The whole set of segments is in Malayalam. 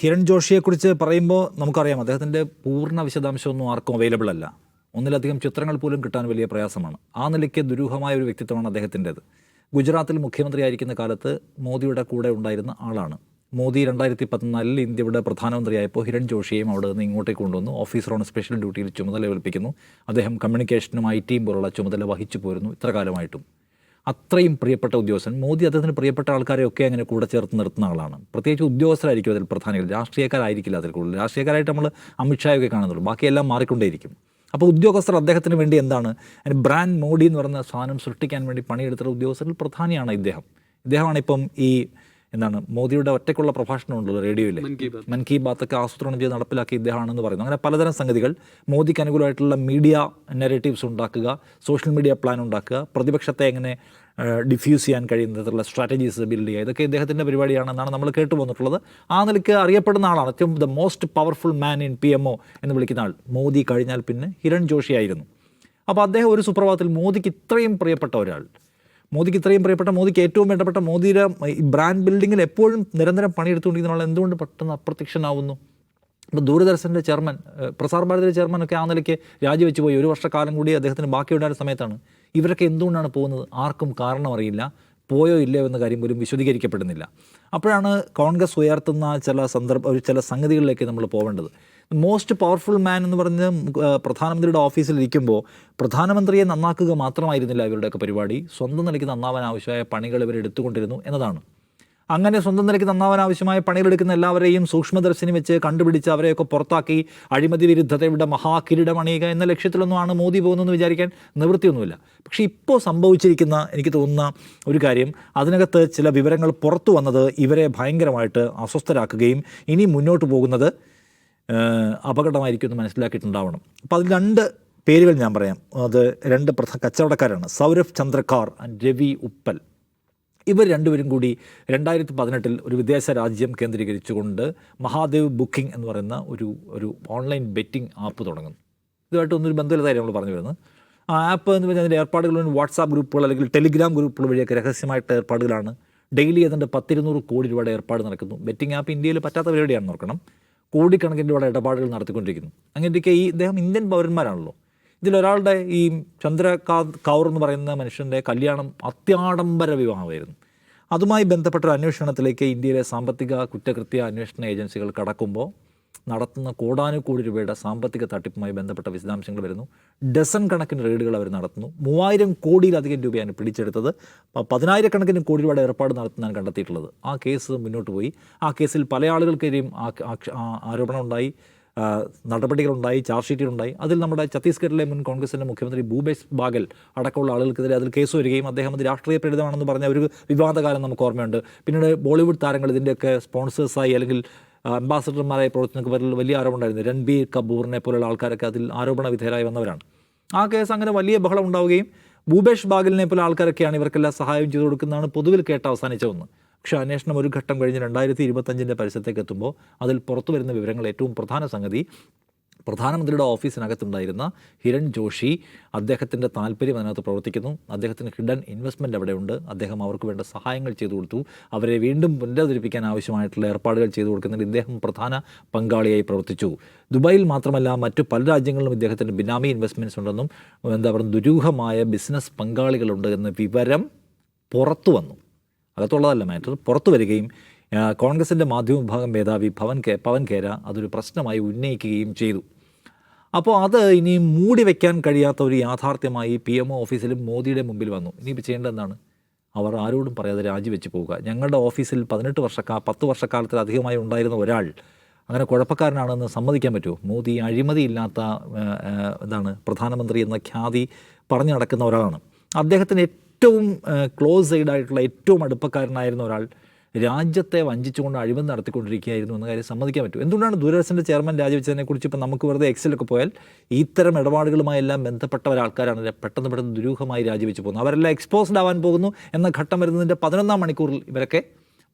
ഹിരൺ ജോഷിയെക്കുറിച്ച് പറയുമ്പോൾ നമുക്കറിയാം അദ്ദേഹത്തിന്റെ പൂർണ വിശദാംശമൊന്നും ആർക്കും അവൈലബിൾ അല്ല. ഒന്നിലധികം ചിത്രങ്ങൾ പോലും കിട്ടാൻ വലിയ പ്രയാസമാണ്. ആ നിലയ്ക്ക് ദുരൂഹമായ ഒരു വ്യക്തിത്വമാണ് അദ്ദേഹത്തിന്റേത്. ഗുജറാത്തിൽ മുഖ്യമന്ത്രി മുഖ്യമന്ത്രിയായിരിക്കുന്ന കാലത്ത് മോദിയുടെ കൂടെ ഉണ്ടായിരുന്ന ആളാണ്. മോദി രണ്ടായിരത്തി പതിനാലിൽ ഇന്ത്യയുടെ പ്രധാനമന്ത്രിയായപ്പോൾ ഹിരൺ ജോഷിയെയും അവിടെ നിന്ന് ഇങ്ങോട്ടേക്ക് കൊണ്ടുവന്നു. ഓഫീസർ ഓൺ സ്പെഷ്യൽ ഡ്യൂട്ടിയിൽ ചുമതല ഏൽപ്പിക്കുന്നു അദ്ദേഹം കമ്മ്യൂണിക്കേഷനും ഐ ടിയും പോലുള്ള ചുമതല വഹിച്ചു പോരുന്നു ഇത്ര കാലമായിട്ടും അത്രയും പ്രിയപ്പെട്ട ഉദ്യോഗസ്ഥൻ മോദി അദ്ദേഹത്തിന് പ്രിയപ്പെട്ട ആൾക്കാരെയൊക്കെ അങ്ങനെ കൂടെ ചേർത്ത് നിർത്തുന്ന ആളാണ്. പ്രത്യേകിച്ച് ഉദ്യോഗസ്ഥരായിരിക്കും അതിൽ പ്രധാനികൾ. രാഷ്ട്രീയക്കാരായിരിക്കില്ല അതിൽ കൂടുതൽ. രാഷ്ട്രീയക്കാരായിട്ട് നമ്മൾ അമിത്ഷായൊക്കെ കാണുന്നുള്ളൂ. ബാക്കിയെല്ലാം മാറിക്കൊണ്ടേയിരിക്കും. അപ്പോൾ ഉദ്യോഗസ്ഥർ അദ്ദേഹത്തിന് വേണ്ടി എന്താണ്? അതിന് ബ്രാൻഡ് മോഡി എന്ന് പറയുന്ന സാധനം സൃഷ്ടിക്കാൻ വേണ്ടി പണിയെടുത്ത ഉദ്യോഗസ്ഥരിൽ പ്രധാനിയാണ് ഇദ്ദേഹം. ഇദ്ദേഹമാണ് ഇപ്പം ഈ എന്താണ് മോദിയുടെ ഒറ്റയ്ക്കുള്ള പ്രഭാഷണം ഉണ്ടല്ലോ റേഡിയോയിൽ മൻ കി ബാത്ത്. ഒക്കെ ആസൂത്രണം ചെയ്ത് നടപ്പിലാക്കിയ ഇദ്ദേഹമാണെന്ന് പറയുന്നു. അങ്ങനെ പലതരം സംഗതികൾ. മോദിക്ക് അനുകൂലമായിട്ടുള്ള മീഡിയ നെറേറ്റീവ്സ് ഉണ്ടാക്കുക സോഷ്യൽ മീഡിയ പ്ലാൻ ഉണ്ടാക്കുക പ്രതിപക്ഷത്തെ എങ്ങനെ ഡിഫ്യൂസ് ചെയ്യാൻ കഴിയുന്ന തരത്തിലുള്ള സ്ട്രാറ്റജീസ് ബിൽഡ് ചെയ്യുക. ഇതൊക്കെ ഇദ്ദേഹത്തിന്റെ പരിപാടിയാണെന്നാണ് നമ്മൾ കേട്ടു പോന്നിട്ടുള്ളത് ആ നിലയ്ക്ക് അറിയപ്പെടുന്ന ആളാണ് ഏറ്റവും the most powerful man in P M O എന്ന് വിളിക്കുന്ന ആൾ. മോദി കഴിഞ്ഞാൽ പിന്നെ ഹിരൺ ജോഷിയായിരുന്നു അപ്പോൾ അദ്ദേഹം ഒരു സുപ്രഭാതത്തിൽ മോദിക്ക് ഇത്രയും പ്രിയപ്പെട്ട ഒരാൾ. മോദിക്ക് ഇത്രയും പ്രിയപ്പെട്ട മോദിക്ക് ഏറ്റവും വേണ്ടപ്പെട്ട മോദിയുടെ ഈ ബ്രാൻഡ് ബിൽഡിങ്ങിൽ എപ്പോഴും നിരന്തരം പണിയെടുത്തുകൊണ്ടിരിക്കുന്ന എന്തുകൊണ്ട് പെട്ടെന്ന് അപ്രത്യക്ഷനാവുന്നു? ഇപ്പോൾ ദൂരദർശന്റെ ചെയർമാൻ പ്രസാർ ഭാരതിയുടെ ചെയർമാനൊക്കെ ആ നിലയ്ക്ക് രാജിവെച്ച് പോയി ഒരു വർഷക്കാലം കൂടി അദ്ദേഹത്തിന് ബാക്കിയുണ്ടായ സമയത്താണ്. ഇവരൊക്കെ എന്തുകൊണ്ടാണ് പോകുന്നത്? ആർക്കും കാരണം അറിയില്ല പോയോ ഇല്ലയോ എന്ന കാര്യം പോലും വിശദീകരിക്കപ്പെടുന്നില്ല. അപ്പോഴാണ് കോൺഗ്രസ് ഉയർത്തുന്ന ചില സന്ദർഭ ചില സംഗതികളിലേക്ക് നമ്മൾ പോവേണ്ടത്. മോസ്റ്റ് പവർഫുൾ മാൻ എന്ന് പറഞ്ഞ് പ്രധാനമന്ത്രിയുടെ ഓഫീസിൽ ഇരിക്കുമ്പോൾ പ്രധാനമന്ത്രിയെ നന്നാക്കുക മാത്രമായിരുന്നില്ല ഇവരുടെയൊക്കെ പരിപാടി. സ്വന്തം നിലയ്ക്ക് നന്നാവാൻ ആവശ്യമായ പണികൾ ഇവർ എടുത്തുകൊണ്ടിരുന്നു എന്നതാണ്. അങ്ങനെ സ്വന്തം നിലയ്ക്ക് നന്നാവാൻ ആവശ്യമായ പണികളെടുക്കുന്ന എല്ലാവരെയും സൂക്ഷ്മദർശിനി വെച്ച് കണ്ടുപിടിച്ച് അവരെയൊക്കെ പുറത്താക്കി അഴിമതി വിരുദ്ധതയുടെ മഹാകിരീടമണിയുക എന്ന ലക്ഷ്യത്തിലൊന്നുമാണ് മോദി പോകുന്നതെന്ന് വിചാരിക്കാൻ നിവൃത്തിയൊന്നുമില്ല. പക്ഷേ ഇപ്പോൾ സംഭവിച്ചിരിക്കുന്ന എനിക്ക് തോന്നുന്ന ഒരു കാര്യം അതിനകത്ത് ചില വിവരങ്ങൾ പുറത്തു വന്നത് ഇവരെ ഭയങ്കരമായിട്ട് അസ്വസ്ഥരാക്കുകയും ഇനി മുന്നോട്ട് പോകുന്നത് അപകടമായിരിക്കും എന്ന് മനസ്സിലാക്കിയിട്ടുണ്ടാവണം. അപ്പോൾ അതിൽ രണ്ട് പേരുകൾ ഞാൻ പറയാം. അത് രണ്ട് പ്രധാന കച്ചവടക്കാരാണ്. സൗരഭ് ചന്ദ്രക്കാർ ആൻഡ് രവി ഉപ്പൽ. ഇവർ രണ്ടുപേരും കൂടി രണ്ടായിരത്തി പതിനെട്ടിൽ ഒരു വിദേശ രാജ്യം കേന്ദ്രീകരിച്ചുകൊണ്ട് മഹാദേവ് ബുക്കിംഗ് എന്ന് പറയുന്ന ഒരു ഒരു ഓൺലൈൻ ബെറ്റിംഗ് ആപ്പ് തുടങ്ങുന്നു ഇതുമായിട്ട് ഒന്നൊരു ബന്ധമില്ലാത്ത കാര്യം നമ്മൾ പറഞ്ഞു വരുന്നത്. ആ ആപ്പ് എന്ന് പറഞ്ഞാൽ അതിന്റെ ഏർപ്പാടുകൾ വാട്സാപ്പ് ഗ്രൂപ്പുകൾ അല്ലെങ്കിൽ ടെലിഗ്രാം ഗ്രൂപ്പുകൾ വഴിയൊക്കെ രഹസ്യമായിട്ട് ഏർപ്പാടുകളാണ്. ഡെയിലി അതിന്റെ പത്തിരുന്നൂറ് കോടി രൂപയുടെ ഏർപ്പാട് നടക്കുന്നു. ബെറ്റിംഗ് ആപ്പ് ഇന്ത്യയിൽ പറ്റാത്ത പരിപാടിയാണ് നോക്കണം കോടിക്കണക്കിന് രൂപയുടെ ഇടപാടുകൾ നടത്തിക്കൊണ്ടിരിക്കുന്നു. അങ്ങനെയൊക്കെ ഈ ഇദ്ദേഹം ഇന്ത്യൻ പൗരന്മാരാണല്ലോ. ഇതിലൊരാളുടെ ഈ ചന്ദ്രകാ കൗർ എന്ന് പറയുന്ന മനുഷ്യന്റെ കല്യാണം അത്യാഡംബര വിവാഹമായിരുന്നു. അതുമായി ബന്ധപ്പെട്ട ഒരു അന്വേഷണത്തിലേക്ക് ഇന്ത്യയിലെ സാമ്പത്തിക കുറ്റകൃത്യ അന്വേഷണ ഏജൻസികൾ കടക്കുമ്പോൾ നടത്തുന്ന കോടാനുകോടി രൂപയുടെ സാമ്പത്തിക തട്ടിപ്പുമായി ബന്ധപ്പെട്ട വിശദാംശങ്ങൾ വരുന്നു. ഡസൺ കണക്കിന് റെയ്ഡുകൾ അവർ നടത്തുന്നു. മൂവായിരം കോടിയിലധികം രൂപയാണ് പിടിച്ചെടുത്തത്. പതിനായിരക്കണക്കിന് കോടി രൂപയുടെ ഏർപ്പാട് നടത്തുന്നതാണ് കണ്ടെത്തിയിട്ടുള്ളത്. ആ കേസ് മുന്നോട്ട് പോയി. ആ കേസിൽ പല ആളുകൾക്കെതിരെയും ആരോപണം ഉണ്ടായി നടപടികളുണ്ടായി ചാർജ് ഷീറ്റുകളുണ്ടായി അതിൽ നമ്മുടെ ഛത്തീസ്ഗഡിലെ മുൻ കോൺഗ്രസിന്റെ മുഖ്യമന്ത്രി ഭൂപേഷ് ബാഗൽ അടക്കമുള്ള ആളുകൾക്കെതിരെ അതിൽ കേസ് വരികയും അദ്ദേഹം അത് രാഷ്ട്രീയ പ്രേരിതമാണെന്ന് പറഞ്ഞ ഒരു വിവാദകാലം നമുക്ക് ഓർമ്മയുണ്ട്. പിന്നീട് ബോളിവുഡ് താരങ്ങൾ ഇതിന്റെയൊക്കെ സ്പോൺസേഴ്സായി അല്ലെങ്കിൽ അംബാസഡർമാരായി പ്രവർത്തനങ്ങൾക്ക് പേരിൽ വലിയ ആരോപണമുണ്ടായിരുന്നു. രൺബീർ കപൂറിനെ പോലുള്ള ആൾക്കാരൊക്കെ അതിൽ ആരോപണ വിധേയരായി വന്നവരാണ്. ആ കേസ് അങ്ങനെ വലിയ ബഹളം ഉണ്ടാവുകയും ഭൂപേഷ് ബാഗലിനെ പോലെ ആൾക്കാരൊക്കെയാണ് ഇവർക്കെല്ലാം സഹായം ചെയ്തു കൊടുക്കുന്നതാണ് പൊതുവിൽ കേട്ട് അവസാനിച്ച ഒന്ന്. പക്ഷേ അന്വേഷണം ഒരു ഘട്ടം കഴിഞ്ഞ് രണ്ടായിരത്തി ഇരുപത്തഞ്ചിന്റെ പരിസരത്തേക്ക് എത്തുമ്പോൾ അതിൽ പുറത്തു വരുന്ന വിവരങ്ങൾ ഏറ്റവും പ്രധാന സംഗതി പ്രധാനമന്ത്രിയുടെ ഓഫീസിനകത്തുണ്ടായിരുന്ന ഹിരൺ ജോഷി അദ്ദേഹത്തിന്റെ താല്പര്യം അതിനകത്ത് പ്രവർത്തിക്കുന്നു. അദ്ദേഹത്തിന് ഹിഡൻ ഇൻവെസ്റ്റ്മെന്റ് അവിടെയുണ്ട് അദ്ദേഹം അവർക്ക് വേണ്ട സഹായങ്ങൾ ചെയ്തു കൊടുത്തു. അവരെ വീണ്ടും പുനരവതരിപ്പിക്കാൻ ആവശ്യമായിട്ടുള്ള ഏർപ്പാടുകൾ ചെയ്തു കൊടുക്കുന്നതിൽ ഇദ്ദേഹം പ്രധാന പങ്കാളിയായി പ്രവർത്തിച്ചു. ദുബായിൽ മാത്രമല്ല മറ്റു പല രാജ്യങ്ങളിലും ഇദ്ദേഹത്തിന് ബിനാമി ഇൻവെസ്റ്റ്മെന്റ്സ് ഉണ്ടെന്നും എന്താ പറയുക ദുരൂഹമായ ബിസിനസ് പങ്കാളികളുണ്ട് എന്ന വിവരം പുറത്തു വന്നു. അകത്തുള്ളതല്ല മാറ്റർ. പുറത്തു വരികയും കോൺഗ്രസിന്റെ മാധ്യമ വിഭാഗം മേധാവി ഭവൻ കെ പവൻ കേര അതൊരു പ്രശ്നമായി ഉന്നയിക്കുകയും ചെയ്തു. അപ്പോൾ അത് ഇനി മൂടി വയ്ക്കാൻ കഴിയാത്ത ഒരു യാഥാർത്ഥ്യമായി പി എം ഒ ഓഫീസിലും മോദിയുടെ മുമ്പിൽ വന്നു. ഇനിയിപ്പോൾ ചെയ്യേണ്ടത് എന്താണ്? അവർ ആരോടും പറയാതെ രാജിവെച്ച് പോവുക. ഞങ്ങളുടെ ഓഫീസിൽ പതിനെട്ട് വർഷക്കാ പത്ത് വർഷക്കാലത്തിലധികമായി ഉണ്ടായിരുന്ന ഒരാൾ അങ്ങനെ കുഴപ്പക്കാരനാണെന്ന് സമ്മതിക്കാൻ പറ്റുമോ? മോദി അഴിമതിയില്ലാത്ത എന്താണ് പ്രധാനമന്ത്രി എന്ന ഖ്യാതി പറഞ്ഞു നടക്കുന്ന ഒരാളാണ്. അദ്ദേഹത്തിന് ഏറ്റവും ക്ലോസ് സൈഡായിട്ടുള്ള ഏറ്റവും അടുപ്പക്കാരനായിരുന്ന ഒരാൾ രാജ്യത്തെ വഞ്ചിച്ചുകൊണ്ട് അഴിമതി നടത്തിക്കൊണ്ടിരിക്കുകയായിരുന്നു എന്ന കാര്യം സമ്മതിക്കാൻ പറ്റും. എന്തുകൊണ്ടാണ് ദൂരദർശന്റെ ചെയർമാൻ രാജിവെച്ചതിനെക്കുറിച്ച് ഇപ്പം നമുക്ക് വെറുതെ എക്സലൊക്കെ പോയാൽ ഇത്തരം ഇടപാടുകളുമായി എല്ലാം ബന്ധപ്പെട്ട ഒരാൾക്കാരാണ് പെട്ടെന്ന് പെട്ടെന്ന് ദുരൂഹമായി രാജിവെച്ച് പോകുന്നത്. അവരെല്ലാം എക്സ്പോസ്ഡ് ആവാൻ പോകുന്നു എന്ന ഘട്ടം വരുന്നതിന്റെ പതിനൊന്നാം മണിക്കൂറിൽ ഇവരൊക്കെ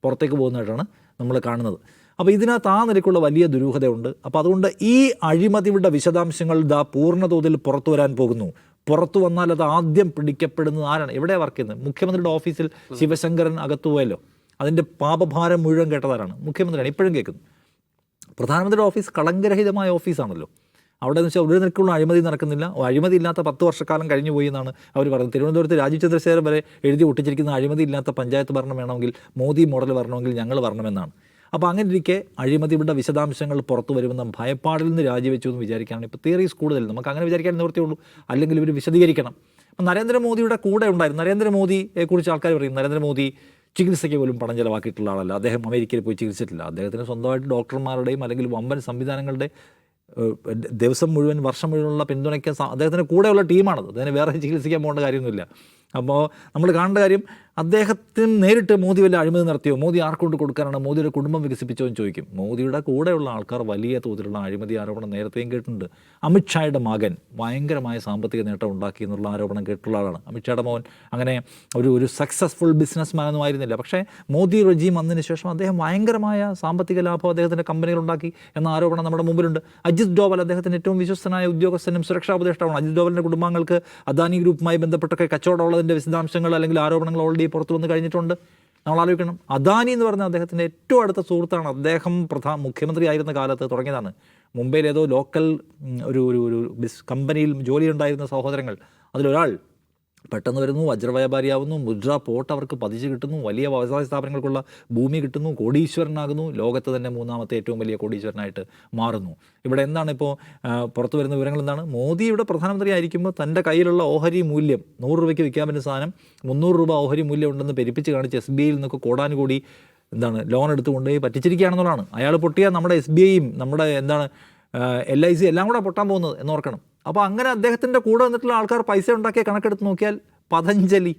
പുറത്തേക്ക് പോകുന്നതായിട്ടാണ് നമ്മൾ കാണുന്നത്. അപ്പോൾ ഇതിനകത്ത് ആ നിലയ്ക്കുള്ള വലിയ ദുരൂഹതയുണ്ട്. അപ്പോൾ അതുകൊണ്ട് ഈ അഴിമതിയുടെ വിശദാംശങ്ങൾ ഇതാ പൂർണതോതിൽ പുറത്തു വരാൻ പോകുന്നു. പുറത്തു വന്നാൽ അത് ആദ്യം പിടിക്കപ്പെടുന്നത് ആരാണ്? എവിടെ വർക്ക് ചെയ്യുന്നത്? മുഖ്യമന്ത്രിയുടെ ഓഫീസിൽ ശിവശങ്കരൻ അകത്തു പോയല്ലോ അതിന്റെ പാപഭാരം മുഴുവൻ കേട്ടതാരാണ്? മുഖ്യമന്ത്രിയാണ്. ഇപ്പോഴും കേൾക്കുന്നത് പ്രധാനമന്ത്രിയുടെ ഓഫീസ് കളങ്കരഹിതമായ ഓഫീസാണല്ലോ അവിടെ എന്ന് വെച്ചാൽ ഒരു നിൽക്കുള്ള അഴിമതി നടക്കുന്നില്ല. അഴിമതി ഇല്ലാത്ത പത്ത് വർഷക്കാലം കഴിഞ്ഞു പോയി എന്നാണ് അവർ പറയുന്നത്. തിരുവനന്തപുരത്ത് രാജീവ് ചന്ദ്രശേഖരൻ വരെ എഴുതി ഒട്ടിച്ചിരിക്കുന്ന അഴിമതി ഇല്ലാത്ത പഞ്ചായത്ത് ഭരണം വേണമെങ്കിൽ മോദി മോഡൽ വരണമെങ്കിൽ ഞങ്ങൾ വരണമെന്നാണ്. അപ്പോൾ അങ്ങനെ ഇരിക്കെ അഴിമതിയുടെ വിശദാംശങ്ങൾ പുറത്തു വരുമെന്ന ഭയപ്പാടിൽ നിന്ന് രാജിവെച്ചു എന്ന് വിചാരിക്കുകയാണ്. ഇപ്പോൾ തിയറീസ് കൂടുതൽ. നമുക്ക് അങ്ങനെ വിചാരിക്കാൻ നിവൃത്തിയുള്ളൂ അല്ലെങ്കിൽ ഇവർ വിശദീകരിക്കണം. അപ്പം നരേന്ദ്രമോദിയുടെ കൂടെ ഉണ്ടായിരുന്നു. നരേന്ദ്രമോദിയെ കുറിച്ച് ആൾക്കാർ പറയും നരേന്ദ്രമോദി ചികിത്സയ്ക്ക് പോലും പണം ചിലവാക്കിയിട്ടുള്ള ആളല്ല. അദ്ദേഹം അമേരിക്കയിൽ പോയി ചികിത്സിച്ചിട്ടില്ല. അദ്ദേഹത്തിന് സ്വന്തമായിട്ട് ഡോക്ടർമാരുടെയും അല്ലെങ്കിൽ വമ്പൻ സംവിധാനങ്ങളുടെ ദിവസം മുഴുവൻ വർഷം മുഴുവനുള്ള പിന്തുണയ്ക്കാൻ അദ്ദേഹത്തിന്റെ കൂടെയുള്ള ടീമാണത്. അദ്ദേഹം വേറെ ചികിത്സിക്കാൻ പോകേണ്ട കാര്യമൊന്നുമില്ല. അപ്പോൾ നമ്മൾ കാണേണ്ട കാര്യം അദ്ദേഹത്തിന് നേരിട്ട് മോദി വല്ല അഴിമതി നടത്തിയോ? മോദി ആർക്കൊണ്ട് കൊടുക്കാനാണ്? മോദിയുടെ കുടുംബം വികസിപ്പിച്ചോ എന്ന് ചോദിക്കും. മോദിയുടെ കൂടെയുള്ള ആൾക്കാർ വലിയ തോതിലുള്ള അഴിമതി ആരോപണം നേരത്തെയും കേട്ടിട്ടുണ്ട്. അമിത്ഷായുടെ മകൻ ഭയങ്കരമായ സാമ്പത്തിക നേട്ടം ഉണ്ടാക്കി എന്നുള്ള ആരോപണം കേട്ടുള്ള ആളാണ്. അമിത്ഷായുടെ മോൻ അങ്ങനെ ഒരു ഒരു സക്സസ്ഫുൾ ബിസിനസ് മാൻ ഒന്നും ആയിരുന്നില്ല. പക്ഷേ മോദി റെജീം വന്നതിന് ശേഷം അദ്ദേഹം ഭയങ്കരമായ സാമ്പത്തിക ലാഭം അദ്ദേഹത്തിന്റെ കമ്പനികൾ ഉണ്ടാക്കി എന്ന ആരോപണം നമ്മുടെ മുമ്പിലുണ്ട്. അജിത് ഡോവൽ അദ്ദേഹത്തിന്റെ ഏറ്റവും വിശ്വസ്തനായ ഉദ്യോഗസ്ഥനും സുരക്ഷാ ഉപദേഷ്ടാവാണ്. അജിത് ഡോവലിന്റെ കുടുംബാംഗങ്ങൾക്ക് അദാനി ഗ്രൂപ്പുമായി ബന്ധപ്പെട്ടൊക്കെ കച്ചവടമുള്ളതിന്റെ വിശദാംശങ്ങൾ അല്ലെങ്കിൽ ആരോപണങ്ങൾ ഓൾറെഡി പുറത്തു വന്ന് കഴിഞ്ഞിട്ടുണ്ട്. നമ്മൾ ആലോചിക്കണം. അദാനി എന്ന് പറഞ്ഞ അദ്ദേഹത്തിന്റെ ഏറ്റവും അടുത്ത സുഹൃത്താണ് അദ്ദേഹം പ്രധാന മുഖ്യമന്ത്രി ആയിരുന്ന കാലത്ത് തുടങ്ങിയതാണ്. മുംബൈയിൽ ഏതോ ലോക്കൽ ഒരു ഒരു ബിസ് കമ്പനിയിൽ ജോലിയുണ്ടായിരുന്ന സഹോദരങ്ങൾ. അതിലൊരാൾ പെട്ടെന്ന് വരുന്നു വജ്രവ്യാപാരിയാവുന്നു മുദ്ര പോട്ട് അവർക്ക് പതിച്ച് കിട്ടുന്നു വലിയ വ്യവസായ സ്ഥാപനങ്ങൾക്കുള്ള ഭൂമി കിട്ടുന്നു കോടീശ്വരനാകുന്നു. ലോകത്ത് തന്നെ മൂന്നാമത്തെ ഏറ്റവും വലിയ കോടീശ്വരനായിട്ട് മാറുന്നു. ഇവിടെ എന്താണ് ഇപ്പോൾ പുറത്തു വരുന്ന വിവരങ്ങൾ എന്താണ്? മോദിയുടെ പ്രധാനമന്ത്രി ആയിരിക്കുമ്പോൾ തന്റെ കയ്യിലുള്ള ഓഹരി മൂല്യം നൂറ് രൂപയ്ക്ക് വിൽക്കാൻ പറ്റുന്ന സാധനം മുന്നൂറ് രൂപ ഓഹരി മൂല്യം ഉണ്ടെന്ന് പെരുപ്പിച്ച് കാണിച്ച് എസ് ബി ഐയിൽ നിന്നൊക്കെ കോടാനുകൂടി എന്താണ് ലോൺ എടുത്ത് പറ്റിച്ചിരിക്കുകയാണെന്നുള്ളതാണ്. അയാൾ പൊട്ടിയാൽ നമ്മുടെ എസ് ബി ഐയും നമ്മുടെ എന്താണ് എൽ ഐ സി എല്ലാം കൂടെ പൊട്ടാൻ പോകുന്നത് എന്നോർക്കണം അപ്പോൾ അങ്ങനെ അദ്ദേഹത്തിന്റെ കൂടെ വന്നിട്ടുള്ള ആൾക്കാർ പൈസ ഉണ്ടാക്കിയ കണക്കെടുത്ത് നോക്കിയാൽ പതഞ്ജലി.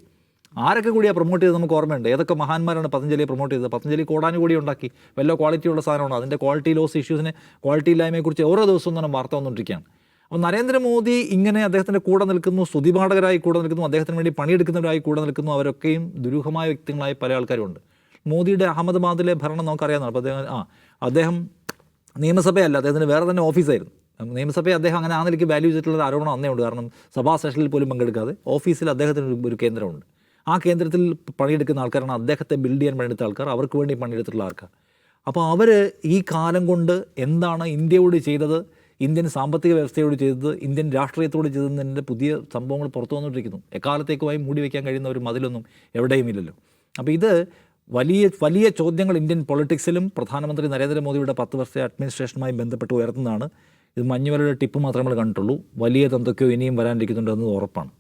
ആരൊക്കെ കൂടിയാണ് പ്രൊമോട്ട് ചെയ്തത് നമുക്ക് ഓർമ്മയുണ്ട്? ഏതൊക്കെ മഹാന്മാരാണ് പതഞ്ജലിയെ പ്രൊമോട്ട് ചെയ്തത്? പതഞ്ജലി കോടാനുകൂടി ഉണ്ടാക്കി. വല്ല ക്വാളിറ്റിയുള്ള സാധനമാണ്? അതിന്റെ ക്വാളിറ്റി ലോസ് ഇഷ്യൂസിനെ ക്വാളിറ്റി ഇല്ലായ്മയെക്കുറിച്ച് ഓരോ ദിവസവും തന്നെ വാർത്ത വന്നുകൊണ്ടിരിക്കുകയാണ്. അപ്പോൾ നരേന്ദ്രമോദി ഇങ്ങനെ അദ്ദേഹത്തിന്റെ കൂടെ നിൽക്കുന്നു സ്തുതിപാഠകരായി കൂടെ നിൽക്കുന്നു അദ്ദേഹത്തിന് വേണ്ടി പണിയെടുക്കുന്നവരായി കൂടെ നിൽക്കുന്നു അവരൊക്കെയും ദുരൂഹമായ വ്യക്തികളായി പല ആൾക്കാരുമുണ്ട്. മോദിയുടെ അഹമ്മദാബാദിലെ ഭരണം നമുക്കറിയാവുന്നതാണ്. അപ്പോൾ അദ്ദേഹം ആ അദ്ദേഹം നിയമസഭയല്ല അദ്ദേഹത്തിന് വേറെ തന്നെ ഓഫീസായിരുന്നു നിയമസഭയെ അദ്ദേഹം അങ്ങനെ ആ നിലയ്ക്ക് വാല്യൂ ചെയ്തിട്ടുള്ള ആരോപണം അന്നേ ഉണ്ട് കാരണം സഭാ സെഷനിൽ പോലും പങ്കെടുക്കാതെ ഓഫീസിൽ അദ്ദേഹത്തിന് ഒരു- കേന്ദ്രമുണ്ട്. ആ കേന്ദ്രത്തിൽ പണിയെടുക്കുന്ന ആൾക്കാരാണ് അദ്ദേഹത്തെ ബിൽഡ് ചെയ്യാൻ പണിയെടുത്ത ആൾക്കാർ അവർക്ക് വേണ്ടി പണിയെടുത്തിട്ടുള്ള ആൾക്കാർ. അപ്പോൾ അവർ ഈ കാലം കൊണ്ട് എന്താണ് ഇന്ത്യയോട് ചെയ്തത്? ഇന്ത്യൻ സാമ്പത്തിക വ്യവസ്ഥയോട് ചെയ്തത്? ഇന്ത്യൻ രാഷ്ട്രീയത്തോട് ചെയ്തതിന്റെ പുതിയ സംഭവങ്ങൾ പുറത്തു വന്നുകൊണ്ടിരിക്കുന്നു. എക്കാലത്തേക്കുമായി മൂടി വയ്ക്കാൻ കഴിയുന്ന ഒരു മതിലൊന്നും എവിടെയും ഇല്ലല്ലോ. അപ്പോൾ ഇത് വലിയ വലിയ ചോദ്യങ്ങൾ ഇന്ത്യൻ പൊളിറ്റിക്സിലും പ്രധാനമന്ത്രി നരേന്ദ്രമോദിയുടെ പത്ത് വർഷത്തെ അഡ്മിനിസ്ട്രേഷനുമായി ബന്ധപ്പെട്ട് ഉയർത്തുന്നതാണ്. ഇത് മഞ്ഞുമലയുടെ ടിപ്പ് മാത്രമേ നമ്മൾ കണ്ടിട്ടുള്ളൂ. വലിയ തന്തൊക്കെയോ ഇനിയും വരാനിരിക്കുന്നുണ്ടെന്നത് ഉറപ്പാണ്.